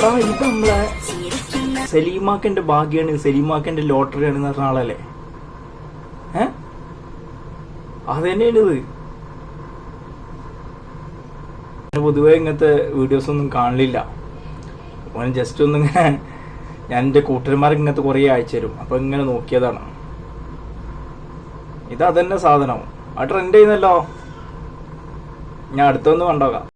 ഇത് നമ്മളെ സലീമാക്കന്റെ ഭാഗ്യാണ് സലീമാക്കന്റെ ലോട്ടറി ആണ് പറഞ്ഞ ആളല്ലേ? ഏ? അത് തന്നെയാണ് ഇത് പൊതുവേ ഇങ്ങനത്തെ വീഡിയോസ് ഒന്നും കാണില്ല. ഓൻ ജസ്റ്റ് ഒന്ന് ഇങ്ങനെ ഞാൻ എന്റെ കൂട്ടന്മാർക്ക് ഇങ്ങനത്തെ കുറേ അയച്ചു തരും. അപ്പൊ ഇങ്ങനെ നോക്കിയതാണ്. ഇത് അതന്നെ സാധനം. ആ ട്രെൻഡ് ചെയ്യുന്നല്ലോ. ഞാൻ അടുത്തൊന്നും കണ്ടോക്കാം.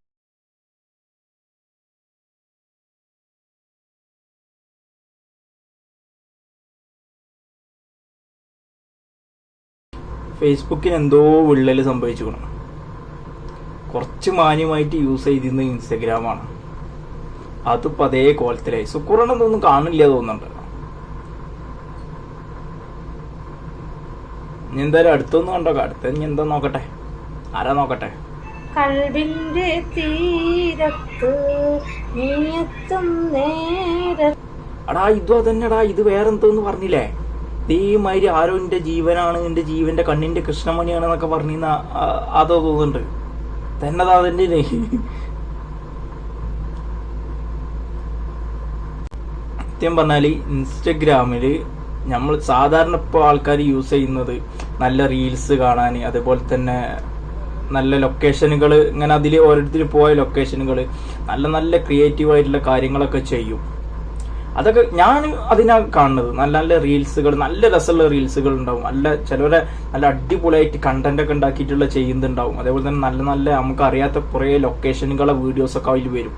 ഫേസ്ബുക്കിന് എന്തോ വിള്ളൽ സംഭവിച്ചിരിക്കണം കുറച്ച് മാന്യമായിട്ട് യൂസ് ചെയ്തിരുന്ന ഇൻസ്റ്റഗ്രാമാണ് അതിപ്പോ അതേ കോലത്തിലായി സുക്കുറണെന്നൊന്നും കാണില്ല തോന്നുന്നുണ്ട്. ഇനി എന്തായാലും അടുത്തൊന്നും കണ്ടോ? അടുത്ത ഇനി എന്താ നോക്കട്ടെ? ആരാ നോക്കട്ടെ? കൽവിന്റെ തീരത്ത് നീയെത്തും എടാ ഇതും അതന്നെടാ. ഇത് വേറെന്തോന്ന് പറഞ്ഞില്ലേ? ഇതേമാതിരി ആരോ എന്റെ ജീവനാണ് എന്റെ ജീവന്റെ കണ്ണിന്റെ കൃഷ്ണമണിയാണ് എന്നൊക്കെ പറഞ്ഞിരുന്ന അതോ തോന്നുന്നുണ്ട്. തന്നെ അതിന്റെ സത്യം പറഞ്ഞാൽ ഇൻസ്റ്റഗ്രാമിൽ നമ്മൾ സാധാരണ ഇപ്പോൾ ആൾക്കാർ യൂസ് ചെയ്യുന്നത് നല്ല റീൽസ് കാണാൻ അതേപോലെ തന്നെ നല്ല ലൊക്കേഷനുകൾ ഇങ്ങനെ അതിൽ ഓരോരുത്തർ പോയ ലൊക്കേഷനുകൾ നല്ല നല്ല ക്രിയേറ്റീവ് ആയിട്ടുള്ള കാര്യങ്ങളൊക്കെ ചെയ്യും. അതൊക്കെ ഞാൻ അതിനാ കാണുന്നത്. നല്ല നല്ല റീൽസുകൾ നല്ല രസമുള്ള റീൽസുകൾ ഉണ്ടാവും. നല്ല ചിലവരെ നല്ല അടിപൊളിയായിട്ട് കണ്ടന്റ് ഒക്കെ ഉണ്ടാക്കിയിട്ടുള്ള ചെയ്യുന്നുണ്ടാവും. അതേപോലെ തന്നെ നല്ല നല്ല നമുക്ക് അറിയാത്ത കുറേ ലൊക്കേഷനുകളെ വീഡിയോസ് ഒക്കെ അതിൽ വരും.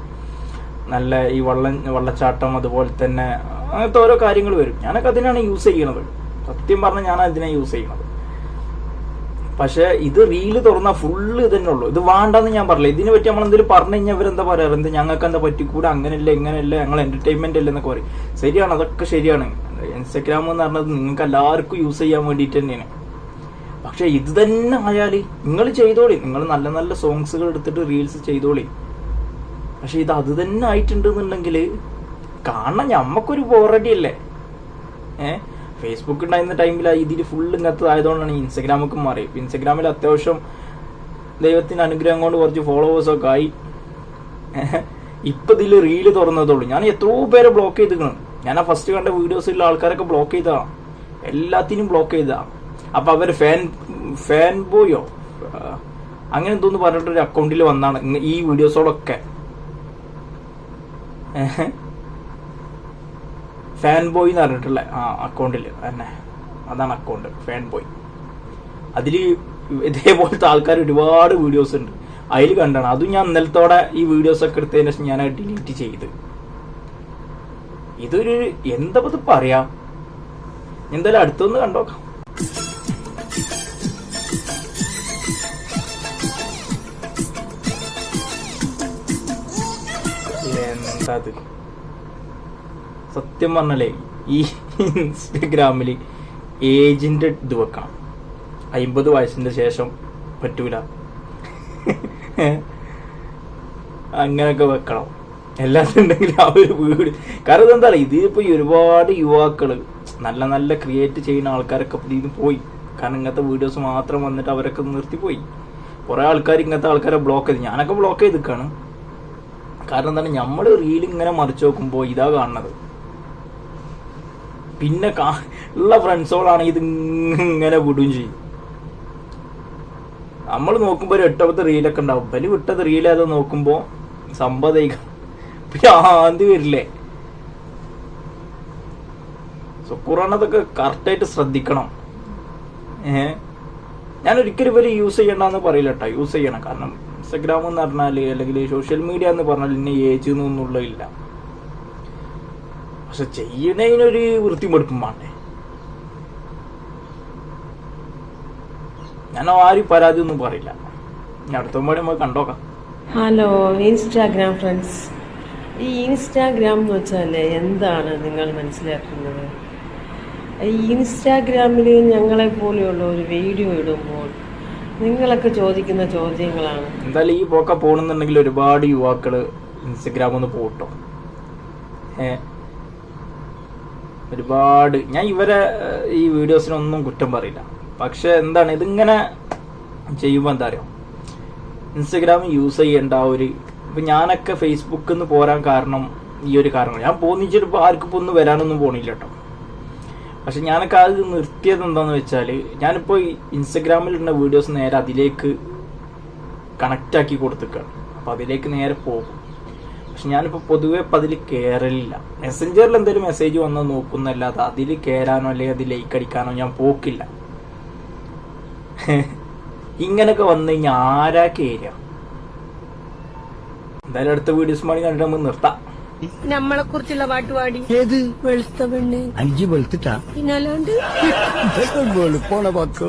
നല്ല ഈ വള്ളം വള്ളച്ചാട്ടം അതുപോലെ തന്നെ അങ്ങനത്തെ ഓരോ കാര്യങ്ങൾ വരും. ഞാനൊക്കെ അതിനാണ് യൂസ് ചെയ്യണത് സത്യം പറഞ്ഞാൽ ഞാൻ യൂസ് ചെയ്യണത് പക്ഷെ ഇത് റീൽ തുറന്ന ഫുള്ള് ഇതന്നെ ഉള്ളൂ. ഇത് വേണ്ടെന്ന് ഞാൻ പറഞ്ഞില്ല? ഇതിനെ പറ്റി നമ്മൾ എന്തെങ്കിലും പറഞ്ഞു കഴിഞ്ഞാൽ അവരെന്താ പറയാറ്? എന്താ ഞങ്ങൾക്ക് എന്താ പറ്റിക്കൂടെ? അങ്ങനെയല്ല ഇങ്ങനെയല്ല? ഞങ്ങൾ എന്റർടൈൻമെന്റ് അല്ല എന്നൊക്കെ പറയും. ശരിയാണ് അതൊക്കെ ശരിയാണ്. ഇൻസ്റ്റഗ്രാം എന്ന് പറഞ്ഞത് നിങ്ങൾക്ക് എല്ലാവർക്കും യൂസ് ചെയ്യാൻ വേണ്ടിയിട്ട് തന്നെയാണ്. പക്ഷെ ഇത് തന്നെ ആയാൽ നിങ്ങൾ ചെയ്തോളി. നിങ്ങൾ നല്ല നല്ല സോങ്സുകൾ എടുത്തിട്ട് റീൽസ് ചെയ്തോളി. പക്ഷെ ഇത് അത് തന്നെ ആയിട്ടുണ്ട് എന്നുണ്ടെങ്കിൽ കാണാൻ ഞമ്മക്കൊരു ബോറടി അല്ലേ ഏഹ് ഫേസ്ബുക്ക് ഉണ്ടായിരുന്ന ടൈമിൽ ഇതിൽ ഫുള്ള് ഇങ്ങനത്തെ ആയതുകൊണ്ടാണ് ഇൻസ്റ്റഗ്രാമൊക്കെ മാറി. ഇൻസ്റ്റഗ്രാമിൽ അത്യാവശ്യം ദൈവത്തിന്റെ അനുഗ്രഹം കൊണ്ട് കുറച്ച് ഫോളോവേഴ്സൊക്കെ ആയി. ഇപ്പൊ ഇതിൽ റീൽ തുറന്നതുള്ളൂ ഞാൻ എത്രയോ പേരെ ബ്ലോക്ക് ചെയ്തിരിക്കണം ഞാൻ ആ ഫസ്റ്റ് കണ്ട വീഡിയോസിലുള്ള ആൾക്കാരൊക്കെ ബ്ലോക്ക് ചെയ്തതാണ് എല്ലാത്തിനും ബ്ലോക്ക് ചെയ്തതാണ് അപ്പൊ അവർ ഫാൻ ഫാൻ ബോയോ അങ്ങനെ എന്തോന്ന് പറഞ്ഞിട്ടൊരു അക്കൗണ്ടിൽ വന്നാണ് ഈ വീഡിയോസോടൊക്കെ ഫാൻ ബോയ് എന്ന് പറഞ്ഞിട്ടുള്ള ആ അക്കൗണ്ടിൽ തന്നെ. അതാണ് അക്കൗണ്ട് ഫാൻ ബോയ് അതിൽ ഇതേപോലത്തെ ആൾക്കാർ ഒരുപാട് വീഡിയോസ് ഉണ്ട്. അതിൽ കണ്ടാണ്. അതും ഞാൻ ഇന്നലത്തോടെ ഈ വീഡിയോസ് ഒക്കെ എടുത്തതിന് ശേഷം ഞാൻ ഡിലീറ്റ് ചെയ്ത്. ഇതൊരു എന്താ ഇത് പറയാ? എന്തായാലും അടുത്തൊന്ന് കണ്ടോക്കാം. എന്താ? സത്യം പറഞ്ഞാലേ ഈ ഇൻസ്റ്റഗ്രാമിൽ ഏജിന്റെ ഇത് വെക്കണം. അമ്പത് വയസ്സിന്റെ ശേഷം പറ്റൂല. അങ്ങനൊക്കെ വെക്കണം. എല്ലാത്തിനുണ്ടെങ്കിൽ ആ ഒരു വീട്. കാരണം എന്താ ഇതിപ്പോ ഈ ഒരുപാട് യുവാക്കൾ നല്ല നല്ല ക്രിയേറ്റ് ചെയ്യുന്ന ആൾക്കാരൊക്കെ ഇതിന് പോയി. കാരണം ഇങ്ങനത്തെ വീഡിയോസ് മാത്രം വന്നിട്ട് അവരൊക്കെ നിർത്തിപ്പോയി. കുറേ ആൾക്കാർ ഇങ്ങനത്തെ ആൾക്കാരെ ബ്ലോക്ക് ചെയ്ത്. ഞാനൊക്കെ ബ്ലോക്ക് ചെയ്തിക്കാണ്. കാരണം എന്താണ് നമ്മൾ റീൽ ഇങ്ങനെ മറിച്ച് നോക്കുമ്പോൾ ഇതാ കാണുന്നത്. പിന്നെ ഉള്ള ഫ്രണ്ട്സുകളാണ് ഇത് ഇങ്ങനെ വിടുകയും ചെയ്യും. നമ്മൾ നോക്കുമ്പോൾ ഒരു എട്ടാമത്തെ റീലൊക്കെ ഉണ്ടാവും. ബലി വിട്ടത് റീൽ ഏതോ നോക്കുമ്പോൾ സമ്പതയിക്കാം പിന്നെ ആന്തി വരില്ലേ? സുക്കുറാണതൊക്കെ കറക്റ്റായിട്ട് ശ്രദ്ധിക്കണം. ഏ? ഞാൻ ഒരിക്കലും ഇവർ യൂസ് ചെയ്യണ്ടെന്ന് പറയില്ല കേട്ടോ യൂസ് ചെയ്യണം. കാരണം ഇൻസ്റ്റഗ്രാം എന്ന് പറഞ്ഞാൽ അല്ലെങ്കിൽ സോഷ്യൽ മീഡിയ എന്ന് പറഞ്ഞാൽ ഇന്ന ഏജ് എന്നൊന്നുള്ള ഇല്ല പക്ഷെ ചെയ്യണതിനൊരു വൃത്തിമെടുപ്പും വേണ്ടേ? ഞാൻ ആരും പരാതി ഒന്നും പറയില്ല ഞാൻ അടുത്തുമ്പോൾ നമുക്ക് കണ്ടോക്കാം. ഹലോ ഇൻസ്റ്റാഗ്രാം ഫ്രണ്ട്സ് ഈ ഇൻസ്റ്റാഗ്രാം എന്ന് വെച്ചാൽ എന്താണ് നിങ്ങൾ മനസ്സിലാക്കുന്നത്? ഈ ഇൻസ്റ്റാഗ്രാമിൽ ഞങ്ങളെ പോലെയുള്ള ഒരു വീഡിയോ ഇടുമ്പോൾ നിങ്ങളൊക്കെ ചോദിക്കുന്ന ചോദ്യങ്ങളാണ്. എന്തായാലും ഈ പോക്ക പോകണമെന്നുണ്ടെങ്കിൽ ഒരുപാട് യുവാക്കൾ ഇൻസ്റ്റാഗ്രാം ഒന്ന് പോട്ടോ. ഏ ഒരുപാട്. ഞാൻ ഇവരെ ഈ വീഡിയോസിനൊന്നും കുറ്റം പറയില്ല. പക്ഷെ എന്താണ് ഇതിങ്ങനെ ചെയ്യുമ്പോൾ എന്താ അറിയോ? ഇൻസ്റ്റഗ്രാം യൂസ് ചെയ്യേണ്ട ഒരു ഇപ്പൊ ഞാനൊക്കെ ഫേസ്ബുക്കിൽ നിന്ന് പോരാൻ കാരണം ഈ ഒരു കാരണം ഞാൻ പോന്നിച്ചിട്ട് ഇപ്പോൾ ആർക്കും ഒന്നും വരാനൊന്നും പോണില്ല കേട്ടോ. പക്ഷെ ഞാനൊക്കെ അത് നിർത്തിയത് എന്താന്ന് വെച്ചാൽ ഞാനിപ്പോൾ ഇൻസ്റ്റഗ്രാമിലുള്ള വീഡിയോസ് നേരെ അതിലേക്ക് കണക്റ്റ് ആക്കി കൊടുത്തിക്കാണ്. അപ്പോൾ അതിലേക്ക് നേരെ പോകും. പക്ഷെ ഞാനിപ്പോൾ പൊതുവെ ഇപ്പം അതിൽ കയറലില്ല മെസ്സഞ്ചറിൽ എന്തെങ്കിലും മെസ്സേജ് വന്നാൽ നോക്കുന്നല്ലാതെ അതിൽ കേറാനോ അല്ലെങ്കിൽ അതിൽ ലൈക്ക് അടിക്കാനോ ഞാൻ പോക്കില്ല. ഇങ്ങനൊക്കെ വന്നു കഴിഞ്ഞാൽ ആരാ കയറുക എന്തായാലും അടുത്ത വീഡിയോസ് മണി കണ്ടിട്ട് നമുക്ക് നിർത്താം. നമ്മളെ കുറിച്ചുള്ള പാട്ട് പാടി. ഏത്? വെളുത്ത പെണ്ണ്. അഞ്ച് വെളുത്തിട്ടാ? പിന്നല്ലാണ്ട് പോണ പക്കോ.